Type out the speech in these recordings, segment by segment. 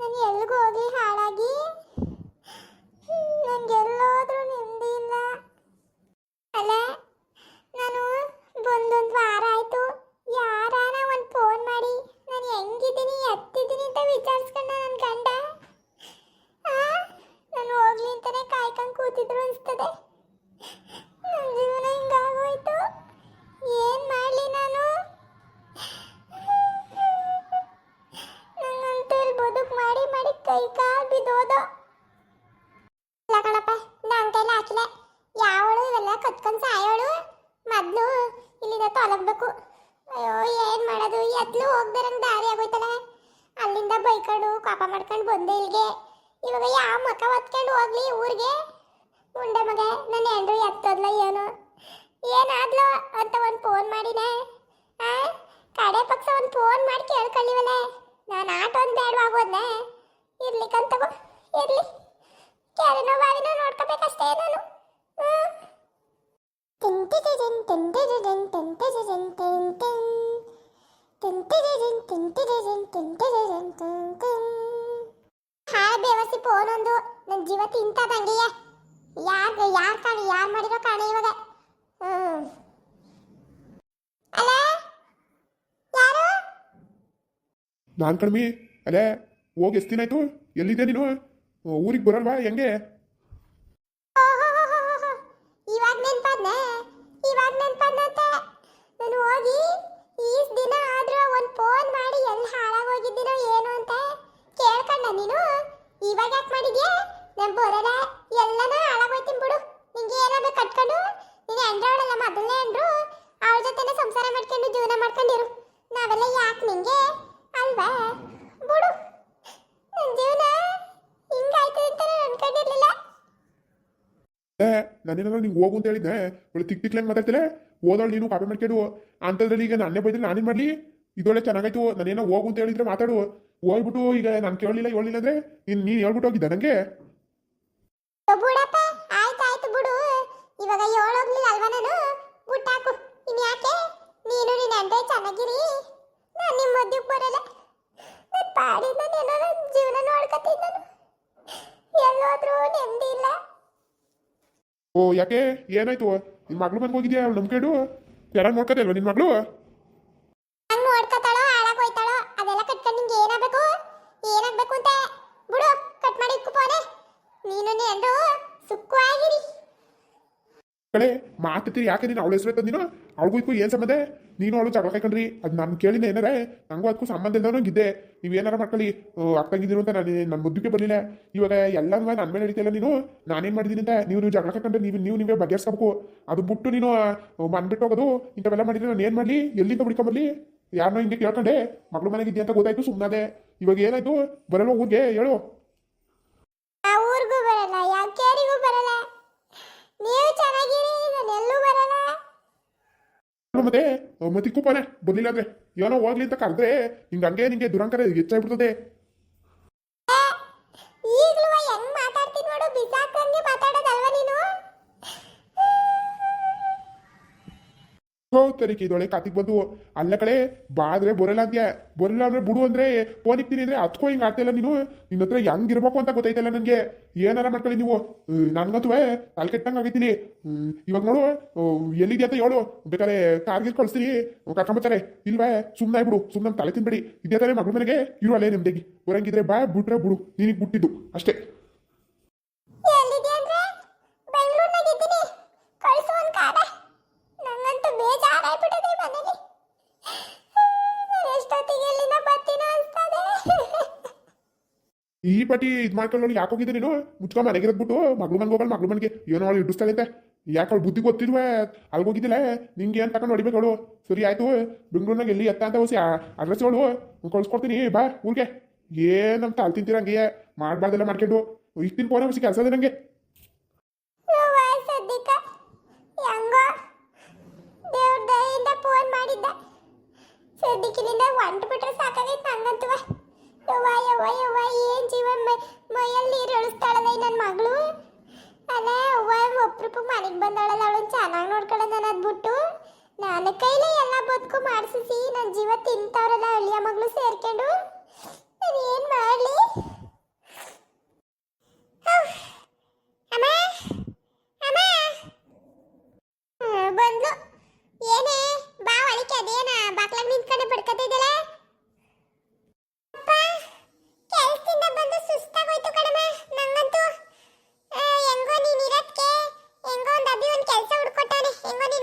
ನಾನು ಎಲ್ಲಿಗೂ ಹೋಗಿ ಹಾಳಾಗಿ. ನನಗೆ ಎಲ್ಲೋದ್ರೂ ನೆಮ್ಮದಿ ಇಲ್ಲ. ಅಲ್ಲ ನಾನು ಬಂದೊಂದು ವಾರ ಆಯಿತು. ಯಾರಾನ ಒಂದು ಫೋನ್ ಮಾಡಿ, ನಾನು ಹೆಂಗಿದ್ದೀನಿ, ಎತ್ತಿದ್ದೀನಿ ಅಂತ ವಿಚಾರಿಸ್ಕೊಂಡ ನನ್ನ ಗಂಡ. ನಾನು ಹೋಗ್ಲಿ ಅಂತಲೇ ಕಾಯ್ಕೊಂಡು ಕೂತಿದ್ರು ಅನಿಸ್ತದೆ. ತೊಲಗ್ಬೇಕು ಅಯ್ಯೋ, ಏನ್ ಮಾಡೋದು? ಎದ್ಲು ಹೋಗ್ದಾರಂಗ್ ದಾರಿ ಆಗೋಯ್ತಲ್ಲ. ಅಲ್ಲಿಂದ ಬೈಕೊಂಡು ಕೋಪ ಮಾಡ್ಕೊಂಡು ಬಂದೆ ಇಲ್ಲಿಗೆ. ಇವಾಗ ಯಾವ ಮಕ ಒತ್ಕೊಂಡು ಹೋಗ್ಲಿ ಊರಿಗೆ? ಮುಂಡೆ ಮಗ, ನನ್ನ ಹೆಂಡ್ರು ಎತ್ತೋದ್ಲ ಏನು? ಏನಾದ್ಲು? ಅಂತ ಒಂದು ಫೋನ್ ಮಾಡಿನ. ಕಡೆ ಪಕ್ಷ ಒಂದು ಫೋನ್ ಮಾಡಿ ಕೇಳ್ಕೊಳ್ಳಿವಲ್ಲ ನಾನು ಆಟೋ ಒಂದು ಬೇಡವಾಗೋದ್ನೆ ಇರ್ಲಿಕ್ಕಂತಗೋ ಇರ್ಲಿ ಕ್ಯಾರಿನೋ ಬಾರಿನೋ ನೋಡ್ಕೋಬೇಕಷ್ಟೇ ನಾನು. ಹ್ಮ್. ತಿಂತಿದಿದಿನ್, ತಿಂತಿದಿದಿನ್, ತಿಂತಿದಿದಿನ್, ತಿನ್ ತಿನ್. ತಿಂತಿದಿದಿನ್, ತಿಂತಿದಿದಿನ್, ತಿಂತಿದಿದಿನ್, ತಿನ್ ತಿನ್. ಹಾ ಬೇವಸಿ ಫೋನ್ ಒಂದು ನನ್ನ ಜೀವ ತಿಂತದಂಗೆಯೇ ಯಾರ್ ಯಾರ್ ಕಾಣಿ ಯಾರ್ ಮಾಡಿರೋ ಕಾಣಿ ಇವಾಗ ಅಲ್ಲ ಯಾರು ನಾನು ಕಡಿಮೆ ಅಲ್ಲೇ ಹೋಗಿ ಎಷ್ಟು ದಿನ ಆಯ್ತು ಎಲ್ಲಿದ್ದೆ ನೀನು ಊರಿಗೆ ಬರಲ್ವಾ ಹೆಂಗೆ ಮಾಡ್ಕೊಂಡು ಜೀವನ ಮಾಡ್ಕೊಂಡಿರು. ನಾವೆಲ್ಲ ಯಾಕೆ ನಿಂಗೆ? ಅಲ್ವಾ? ಬಿಡು ನನ್ನ ಜೀವನ ಹಿಂಗಾಯ್ತು ಅಂತ ನಾನು ಅನ್ಕೊಂಡಿರ್ಲಿಲ್ಲ. ಏ ನಾನೇನಾದ್ರು ನಿಂಗೆ ಹೋಗು ಅಂತ ಹೇಳಿದ್ದೆ ಒಳ್ಳೆ ತಿಕ್ ತಿಕ್ಲಂಗೆ ಮಾತಾಡ್ತಿಲ್ಲ? ಓದೋಳು ನೀನು ಕಾಪಿ ಮಾಡ್ಕೊಂಡು ಅಂಥದ್ರಲ್ಲಿ ಈಗ ನಾನೇ ಬೈದ್ರೆ ನಾನೇನು ಮಾಡಲಿ? ಇದೊಳ್ಳೆ ಚೆನ್ನಾಗಾಯ್ತು. ನಾನೇನೋ ಹೋಗು ಅಂತ ಹೇಳಿದ್ರೆ ಮಾತಾಡು. ಹೋಗ್ಬಿಟ್ಟು ಈಗ ನಾನು ಕೇಳಲಿಲ್ಲ ಹೇಳಿಲ್ಲ ಅಂದ್ರೆ ನೀನು ನೀನು ಹೇಳ್ಬಿಟ್ಟು ಹೋಗಿದ್ದೆ ನನಗೆ ಬಿಡಪ್ಪ ಆಯ್ತು ಆಯ್ತು ಬಿಡು. ಇವಾಗ ಹೇಳೋಗ್ಲಿಲ್ಲ ಅಲ್ವಾ ನಾನು? ಬುಟ್ಟಾಕು ಇನ್ ಯಾಕೆ ನೀನು ನಿನ್ನ ಅಂಡೆ ಚೆನ್ನಾಗಿರಿ? ನಾನು ನಿಮ್ಮ ಮದ್ಯಕ್ಕೆ ಬರಲ್ಲ. ನನ್ನ ಪಾಡಿನ ನಾನು ಏನೋ ನನ್ನ ಜೀವನ ನೋಡ್ಕೊತೀನಿ ನಾನು. ಎಲ್ಲೋದ್ರೂ ನೆಮ್ಮದಿ ಇಲ್ಲ. ಓ, ಯಾಕೆ? ಏನಾಯ್ತು? ನಿನ್ನ ಮಗಳು ಬಂದು ಹೋಗಿದ್ಯಾ ನಂಬ್ಕೊಂಡು? ಯಾರು ನೋಡ್ಕೊತಾ ಇಲ್ವಾ ನಿನ್ನ ಮಗಳು ಹಂಗ್ ನೋಡ್ಕೊತಾಳೋ ಹಾಳಾಗ್ ಹೋಯ್ತಾಳೋ ಅದೆಲ್ಲ ಕಟ್ಕೊಂಡು ನಿಂಗೆ ಏನಾಗಬೇಕು ಏನಾಗ್ಬೇಕು ಅಂತ ಬಿಡು ಕಟ್ ಮಾಡಿ ಇಕ್ಕು ಫೋನೆ ನೀನು ನೆಂಡು ಸುಖವಾಗಿರಿ ಕಡೆ ಮಾತಾಡ್ತೀರಿ ಯಾಕೆ ನೀನು ಅವಳ ಹೆಸರು ನೀನು ಅವಳಿಗೂ ಇದಕ್ಕೂ ಏನು ಸಂಬಂಧ? ನೀನು ಅವಳು ಜಗಳ ಕೈಕಂಡ್ರಿ ಅದು ನಾನು ಕೇಳಿನ ಏನಾರೆ? ನಂಗೂ ಅದಕ್ಕೂ ಸಂಬಂಧ ಇಲ್ದವನಂಗಿದ್ದೆ ನೀವು ಏನಾರ ಮಾಡ್ಕೊಳ್ಳಿ. ಆಗ್ತಾಗಿದ್ದೀರು ಅಂತ ನಾನು ನನ್ನ ಮುದ್ದಕ್ಕೆ ಬರಲಿಲ್ಲ. ಇವಾಗ ಎಲ್ಲ ನನ್ನ ಮೇಲೆ ಹಿಡಿತಿಲ್ಲ ನೀನು? ನಾನೇನು ಮಾಡಿದ್ದೀನಿ ಅಂತ? ನೀವು ನೀವು ಜಗಳ ಕೈಕಂಡ್ರೆ ನೀವು ನೀವು, ನೀವೇ ಬಗೆಹರಿಸ್ಕೋಬೇಕು. ಅದು ಬಿಟ್ಟು ನೀನು ಮನ್ಬಿಟ್ಟು ಹೋಗೋದು, ಇಂಥವೆಲ್ಲ ಮಾಡಿದ್ರೆ ನಾನು ಏನು ಮಾಡಲಿ? ಎಲ್ಲಿಂದ ಹುಡ್ಕೊಂಬರ್ಲಿ ಯಾರನ್ನೋ ಹಿಂಗೆ ಕೇಳ್ಕೊಂಡೆ. ಮಗಳು ಮನೆಗಿದ್ದೆ ಅಂತ ಗೊತ್ತಾಯ್ತು ಸುಮ್ಮನೆ ಇವಾಗ ಏನಾಯ್ತು? ಬರಲ್ಲ ಊರಿಗೆ? ಹೇಳು ಆ ಊರಿಗೂ ಬರಲ್ಲ ಯಾವ ಕೇರಿಗೂ ಬರಲ್ಲ ನೀವು ಚೆನ್ನಾಗಿರಿ ನಾನು ಎಲ್ಲೂ ಬರಲ್ಲ ಮತ್ತೆ ಮತ್ತೆ ಕೂಪನೆ ಬರ್ಲಿಲ್ಲ ಅಂದ್ರೆ ಏನೋ ಹೋಗ್ಲಿ ಅಂತ ಕರೆದ್ರೆ ಹಿಂಗ ಹಂಗೆ ನಿಂಗೆ ದುರಂಕರ ಹೆಚ್ಚಾಗ್ಬಿಡ್ತದೆ ಹೋ ತರಿಕೆ ಇದೊಳೆ ಕಾತಿಗೆ ಬಂದು ಅಲ್ಲ ಕಡೆ ಬಾದ್ರೆ ಬರಲ್ಲ ಅಂತ್ಯ ಬರಲ್ಲ ಅಂದ್ರೆ ಬಿಡು ಅಂದ್ರೆ ಫೋನ್ ಇಕ್ತೀನಿ ಅಂದ್ರೆ ಹತ್ಕೋ ಹಿಂಗೆ ಆಗ್ತಿಲ್ಲ ನೀನು? ನಿನ್ನ ಹತ್ರ ಹೆಂಗಿರ್ಬೇಕು ಅಂತ ಗೊತ್ತೈತಲ್ಲ ನನಗೆ? ಏನಾರ ಮಾಡ್ಕೊಳ್ಳಿ ನೀವು. ನನ್ಗಂತೂ ತಲೆ ಕೆಟ್ಟಂಗೆ ಹ್ಮ್, ಇವಾಗ ನೋಡು ಎಲ್ಲಿದೆ ಅಂತ ಹೇಳು. ಬೇಕಾದ್ರೆ ಕಾರ್ಗಿಲ್ ಕಳಿಸ್ತೀನಿ. ಕರ್ಕೊಂಬತ್ತಾರೆ ಇಲ್ವಾ ಸುಮ್ಮನೆ ಬಿಡು ಸುಮ್ಮನೆ ತಲೆ ತಿನ್ಬೇಡಿ. ಇದೇ ತರ ಮಗಳ ಮನೆಗೆ ಇರು ಅಲ್ಲೇ ನಿಮ್ದೆಗಿ ಬರಂಗಿದ್ರೆ ಬಾ ಬಿಟ್ರೆ ಬಿಡು. ನಿನಗೆ ಬಿಟ್ಟಿದ್ದು ಅಷ್ಟೇ. ಕಳಿಸು ಬೇಜಾರಾಗ್ಬಿಟ್ಟಿದೆ ಮನೇಲಿ. ಎಷ್ಟೊತ್ತಿಗೆ ಎಲ್ಲಿಂದ ಬರ್ತೀನೋ ಅನ್ಸ್ತದೆ. ಈ ಪಟಿ ಇದು ಮಾಡ್ಕೊಂಡು ಯಾಕೆ ಹೋಗಿದ್ದೆ ನೀನು? ಮುಚ್ಕೊಂಡು ಮನೆಗೆ ಬಿಟ್ಟು ಮಗಳು ಮನೆಗೆ ಹೋಗಲ್ಲ ಮಗಳು ಮನೆಗೆ ಏನೋ ಅವಳು ಇಡಿಸ್ತಾಳೆ ಅಂತೆ. ಯಾಕೆ ಅವಳು ಬುದ್ಧಿ ಗೊತ್ತಿಲ್ವೇ? ಅಲ್ಲಿ ಹೋಗಿದ್ದಿಲ್ಲ? ನಿಂಗೆ ಏನು ತಗೊಂಡು ಹೊಡಿಬೇಕು ಅವಳು ಸರಿ ಆಯ್ತು. ಬೆಂಗಳೂರಿನಾಗ ಎಲ್ಲಿ ಎತ್ತ ಅಂತ ಹೊಸಿ ಅಡ್ರೆಸ್ ಅವಳು ಕಳ್ಸ್ಕೊಡ್ತೀನಿ. ಬಾ ಊರಿಗೆ. ಏನಂತ ಅಲ್ಲಿ ತಿಂತೀರಂಗೆ ಮಾಡಬಾರ್ದೆಲ್ಲ ಮಾಡ್ಕೊಂಡು. ಇಷ್ಟಿನ ಫೋನ್ ಹೊಸಿ ಕೆಲಸ ಇದೆ ನನಗೆ ಹೆಂಗೋ? ದೇವ್ರ ದಯಿಂದ ಫೋನ್ ಮಾಡಿದ್ದ. ಸದ್ದಿಕ್ಕಿನಿಂದ ಹೊಂಟು ಬಿಟ್ರೆ ಸಾಕಾಗೈತೆ ನಂಗಂತುವ. ಯವ್ವ ಯವ್ವ ಯವ್ವ, ಏನು ಜೀವ ಮೈಯಲ್ಲಿ ನೀರು ನನ್ನ ಮಗಳು? ಅಲ್ಲ ಅವ್ವ ಒಬ್ರಪ್ಪು ಮನೆಗೆ ಬಂದಾಳಲ್ಲ ಅವಳನ್ನ ಚೆನ್ನಾಗಿ ನೋಡ್ಕೊಳ್ಳೋದು ನನ್ನದು ಬಿಟ್ಟು ನನ್ನ ಕೈಲೇ ಎಲ್ಲ ಬದುಕು ಮಾಡಿಸಿಸಿ ನನ್ನ ಜೀವ ತಿಂತವ್ರಲ್ಲ ಅಳಿಯ ಮಗಳು ಸೇರ್ಕೊಂಡು. ನಾನು ಏನು ಮಾಡಲಿ? ಬಂದ್ಲು. ಏನೇ, ಬಾ ಒಳಕ್ಕೆ ಅದೇನ, ಬಾಕ್ಲಾಗ ನಿಂತ್ಕೊಂಡು ಅಪ್ಪ, ಕೆಲಸದಿಂದ ಬಂದು ಸುಸ್ತಾಗೋಯ್ತು ಕಣಮ್ಮ, ನಂಗಂತೂ. ಹೆಂಗೋ ನೀನ್ ಇರತ್ಕೆ ಹೆಂಗೋ ಒಂದ್ ಅಭಿ ಒಂದ್ ಕೆಲ್ಸ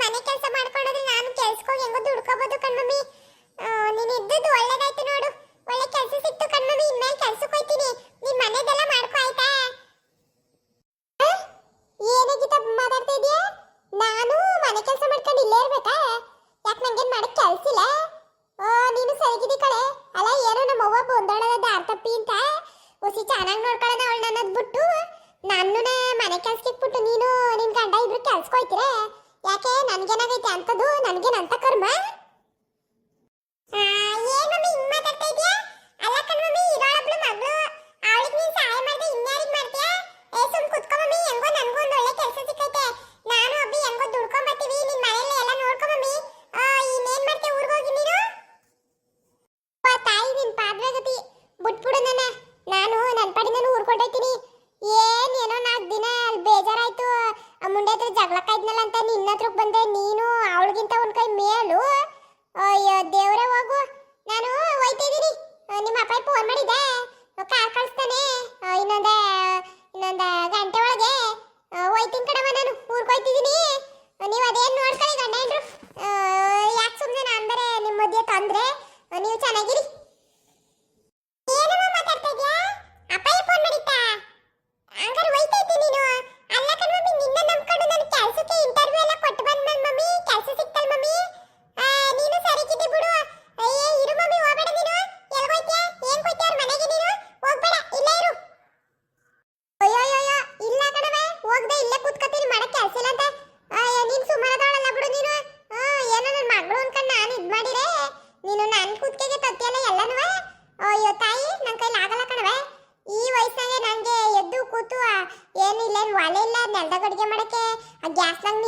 ಮನೆ ಕೆಲ್ಸ ಮಾಡ್ಕೊಂಡ್ರೆ ನಾನು ಕೆಲ್ಸಕ್ಕೆ ಹೆಂಗೋ ದುಡ್ಕೋಬಹುದು ಕಣ್ಮಮ್ಮಿ. ನೀನ್ ಇದ್ದದ್ದು ಒಳ್ಳೇದಾಯ್ತು ನೋಡು, ಒಳ್ಳೆ ಕೆಲಸ ಸಿಕ್ತು ಕಣ್ಮಮ್ಮಿ, ಇನ್ಮೇಲೆ ಕೆಲ್ಸಕ್ಕೆ ಹೋಯ್ತೀನಿ. ನಿಮ್ಮ ಸೊಸಿ ಮಾಡಕ್ ಕೆಲ್ಸ ಓ, ನೀನು ಸರಿಗಿದಿ ಕಳೆ ಅಲ್ಲ, ಏನೋ ನಮ್ಮ ಅವ್ವ ಬಂದಳದ ದಾರ ಅಂತ? ಒಸಿ ಚೆನ್ನಾಗಿ ನೋಡ್ಕೊಳ್ಳೋಣ ಅವಳು ನನ್ನದು ಬಿಟ್ಟು. ನನ್ನನ್ನೇ ಮನೆ ಕೆಲ್ಸಕ್ಕೆ ಬಿಟ್ಟು ನೀನು ನಿನ್ನ ಗಂಡ ಇಬ್ರು ಕೆಲ್ಸಕ್ಕೆ ಯಾಕೆ, ನನಗೇನಾಗೈತೆ ಅಂಥದ್ದು ನನಗೇನಂತ ಕರ್ಮ?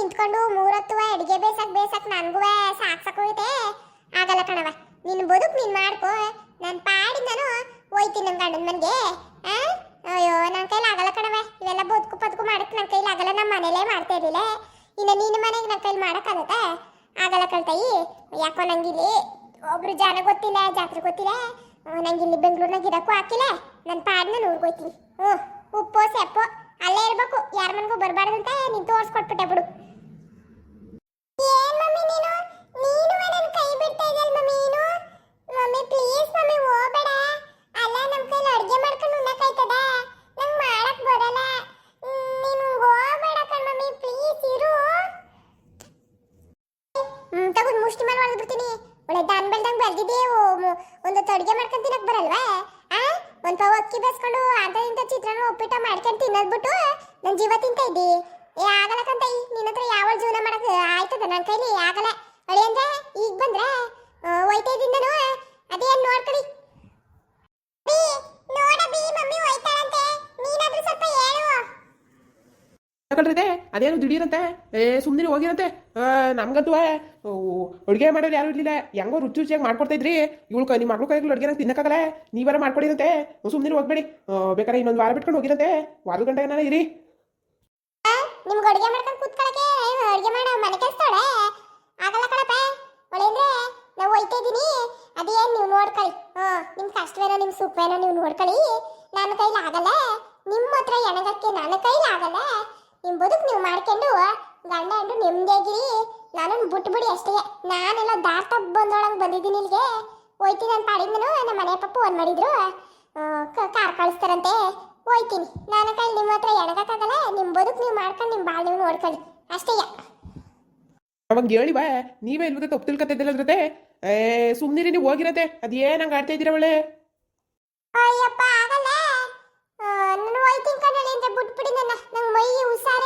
ನಿಂತ್ಕೊಂಡು ಮೂರೊತ್ತು ಅಡಿಗೆ ಬೇಸಕ್ ಬೇಸಕ್ ನನ್ಗೂ ಸಾಕ್ ಸಾಕೋಯ್ತೆ ಆಗಲ್ಲ ಕಣವ ನಿನ್ ಬದುಕ್ ನೀನ್ ಮಾಡ್ಕೋ. ನನ್ ಪಾಡಿ ನಾನು ಹೋಯ್ತೀನಿ ನನ್ ಗಂಡನ ಮನ್ಗೆ? ಅಯ್ಯೋ, ನನ್ ಕೈಲಿ ಆಗಲ್ಲ ಕಣವ ಇವೆಲ್ಲ ಬದುಕು ಬದುಕು ಮಾಡಕ್ ನನ್ನ ಕೈಲಿ ಆಗಲ್ಲ. ನಮ್ಮ ಮನೇಲೆ ಮಾಡ್ತಾ ಇರ್ಲಿಲ್ಲ ಇನ್ನ ನಿನ್ನ ಮನೆಗೆ ನನ್ನ ಕೈಲಿ ಮಾಡಕ್ಕಾಗತ್ತಾ ಆಗಲ್ಲ ಕಳ್ತಾಯಿ ಯಾಕೋ ನಂಗಿಲ್ಲಿ ಒಬ್ರು ಜನ ಗೊತ್ತಿಲ್ಲ, ಜಾತ್ರೆ ಗೊತ್ತಿಲ್ಲ. ನಂಗೆ ನಂಗಿಲ್ಲಿ ಬೆಂಗಳೂರಿನಾಗ ಇರಕ್ಕೂ ಹಾಕಿಲ್ಲ ನನ್ ಪಾಡ್ನ ನಾನು ಊರಿಗೆ ಹೋಯ್ತೀನಿ. ಹ್ಞೂ ಉಪ್ಪು, ಸೆಪ್ಪು, ಅಲ್ಲೇ ಇರ್ಬೇಕು. ಯಾರ ಮನೆಗೂ ಬರಬಾರ್ದಂತ. ನೀನು ತೋರಿಸ್ಕೊಟ್ಬಿಟ್ಟೆ ಬಿಡು. ಒಂದು ಪಾವು ಅಕ್ಕಿ ಬೇಸ್ಕೊಂಡು ಇಂಥ ಚಿತ್ರಾನ್ನ ಉಪ್ಪಿಟ್ಟ ಮಾಡ್ಕೊಂಡು ತಿನ್ನದ್ಬಿಟ್ಟು ನನ್ನ ಜೀವ ತಿಂತ ಏ, ಆಗಲ್ಲ ಕಂತ ನಿನ್ನ ಹತ್ರ ಯಾವ ಜೀವನ ಮಾಡಕ್ ಆಯ್ತದ ನನ್ನ ಕೈಲಿ? ಆಗಲ್ಲ. ಅಳಿ ಅಂದ್ರೆ ಈಗ ಬಂದ್ರೆ ಹೋಯ್ತಾ ಇದ್ದೀನಿ ಅದೇನ್ ನೋಡ್ಕೊಳ್ಳಿ ಕಳ್ರಿದೆ ಅದೇನು ದಿಢೀರಂತೆ? ಏ ಸುಮ್ಮನೆ ಹೋಗಿರಂತೆ. ನಮ್ಗಂತೂ ಅಡುಗೆ ಮಾಡೋರು ಯಾರು ಇರಲಿಲ್ಲ. ಹೆಂಗೋ ರುಚಿ ರುಚಿಯಾಗಿ ಮಾಡ್ಕೊಡ್ತಾ ಇದ್ರಿ ಇವಳು ನಿಮ್ಮ ಮಗಳು ಕೈಗಳು ಅಡುಗೆ ತಿನ್ನಕ್ಕಾಗಲ್ಲ. ನೀವಾರ ಮಾಡ್ಕೊಡಿರಂತೆ. ಸುಮ್ಮನೆ ಹೋಗ್ಬೇಡಿ. ಬೇಕಾದ್ರೆ ಇನ್ನೊಂದು ವಾರ ಬಿಟ್ಕೊಂಡು ಹೋಗಿರಂತೆ. ವಾರದ ಗಂಟೆ ಏನಾರ ಇರಿ. ನಿಮ್ಗೆ ಅಡುಗೆ ಮಾಡ್ಕೊಂಡು ಕೂತ್ಕೊಳ್ಳೋಕೆ ಅಡುಗೆ ಮಾಡೋ, ಮನೆ ಕೆಲ್ಸದೋಳೆ ಆಗಲ್ಲ ಕಣಪ್ಪ. ಒಳ್ಳೆಂದ್ರೆ ನಾವು ಹೋಯ್ತಾ ಇದ್ದೀನಿ. ಅದೇನು ನೀವು ನೋಡ್ಕೊಳ್ಳಿ. ಹಾಂ ನಿಮ್ಮ ಕಷ್ಟವೇನೋ ನಿಮ್ಮ ಸುಖವೇನೋ ನೀವು ನೋಡ್ಕೊಳ್ಳಿ. ನನ್ನ ಕೈಲಿ ಆಗಲ್ಲ. ನಿಮ್ಮ ಹತ್ರ ಎಣಗಕ್ಕೆ ನನ್ನ ಕೈಲಿ ಆಗಲ್ಲ. ನಿಮ್ಮ ಬದುಕು ನೀವು ಮಾಡ್ಕೊಂಡು ಗಂಡ ಹೆಂಡು ನೆಮ್ಮದಿಯಾಗಿರಿ ನಾನು ಬಿಟ್ಬಿಡಿ ಅಷ್ಟೇ. ನಾನೆಲ್ಲ ದಾಟ ಬಂದೊಳಗೆ ಬಂದಿದ್ದೀನಿ ಇಲ್ಲಿಗೆ. ಹೋಯ್ತೀನಿ ನನ್ನ ಪಾಡಿಂದನು ನಮ್ಮ ಮನೆ ಪಪ್ಪ ಫೋನ್ ಮಾಡಿದ್ರು. ಕಾರ್ ಕಳಿಸ್ತಾರಂತೆ. ಹೋಯ್ತೀನಿ. ನನ್ನ ಕೈಲಿ ನಿಮ್ಮ ಹತ್ರ ಎಣಗಕ್ಕಾಗಲ್ಲ ನಿಮ್ಮ ಬದುಕು ನೀವು ಮಾಡ್ಕೊಂಡು ನಿಮ್ಮ ಬಾಳ್ ನೀವು ನೋಡ್ಕೊಳ್ಳಿ. ಅಷ್ಟೇ. ಅವಂಗೆ ಹೇಳಿ ಬಾ ನೀವೇ ಇಲ್ವತ್ತೆ ತಪ್ಪು ತಿಳ್ಕೊತಿದ್ದಿಲ್ಲದ್ರತೆ ಏ ಸುಮ್ಮನಿರಿ ನೀವು ಹೋಗಿರತ್ತೆ. ಅದೇನು ಹಂಗೆ ಆಡ್ತಾ ಇದ್ದೀರ ಅವಳೆ? ಅಯ್ಯಪ್ಪ ಆಗಲ್ಲ. ನಾನು ಹೋಯ್ತೀನಿ ಕಣ್ಣಲ್ಲಿ ಅಂತ ಬಿಟ್ಬಿಡಿ ನನ್ನ. ನಂಗೆ ಮೈ ಹುಷಾರೇ